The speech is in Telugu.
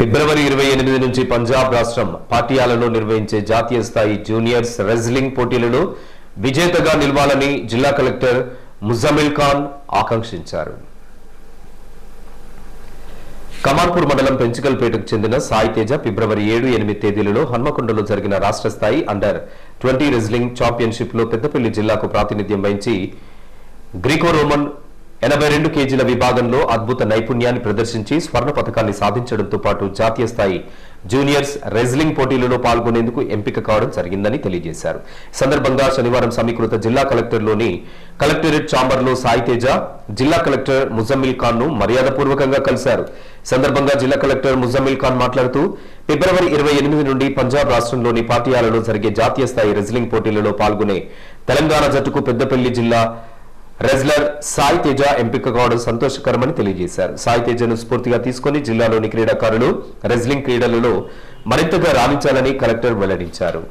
ఫిబ్రవరి ఇరవై ఎనిమిది నుంచి పంజాబ్ రాష్ట్రం పాటియాలలో నిర్వహించే జాతీయ స్థాయి జూనియర్స్ రెజ్లింగ్ పోటీలలో విజేతగా నిలవాలని జిల్లా కలెక్టర్ ముజమిల్ ఖాన్ ఆకాంక్షించారు. కమాన్పూర్ మండలం పెంచుకల్పేటకు చెందిన సాయి తేజ ఫిబ్రవరి ఏడు ఎనిమిది తేదీలలో హన్మకొండలో జరిగిన రాష్ట్ర స్థాయి అండర్ ట్వంటీ రెజ్లింగ్ ఛాంపియన్షిప్లో పెద్దపల్లి జిల్లాకు ప్రాతినిధ్యం వహించి గ్రీకో రోమన్ ఎనభై రెండు కేజీల విభాగంలో అద్భుత నైపుణ్యాన్ని ప్రదర్శించి స్వర్ణ పథకాన్ని సాధించడంతో పాటు జాతీయ స్థాయి జూనియర్స్ రెజ్లింగ్ పోటీలలో పాల్గొనేందుకు ఎంపిక కావడం జరిగిందని తెలియజేశారు. సందర్భంగా శనివారం సమీకృత జిల్లా కలెక్టర్లోని కలెక్టరేట్ ఛాంబర్లో సాయితేజ జిల్లా కలెక్టర్ ముజమ్మిల్ ఖాన్ను మర్యాదపూర్వకంగా కలిశారు. సందర్భంగా జిల్లా కలెక్టర్ ముజమ్మిల్ ఖాన్ మాట్లాడుతూ ఫిబ్రవరి ఇరవై ఎనిమిది నుండి పంజాబ్ రాష్ట్రంలోని పాటియాలలో జరిగే జాతీయ స్థాయి రెజ్లింగ్ పోటీలలో పాల్గొనే తెలంగాణ జట్టుకు పెద్దపల్లి జిల్లా రెజ్లర్ సాయి తేజ ఎంపిక కావడం సంతోషకరమని తెలియజేశారు. సాయి తేజను స్ఫూర్తిగా తీసుకుని జిల్లాలోని క్రీడాకారులు రెజ్లింగ్ క్రీడలలో మరింతగా రాణించాలని కలెక్టర్ వెల్లడించారు.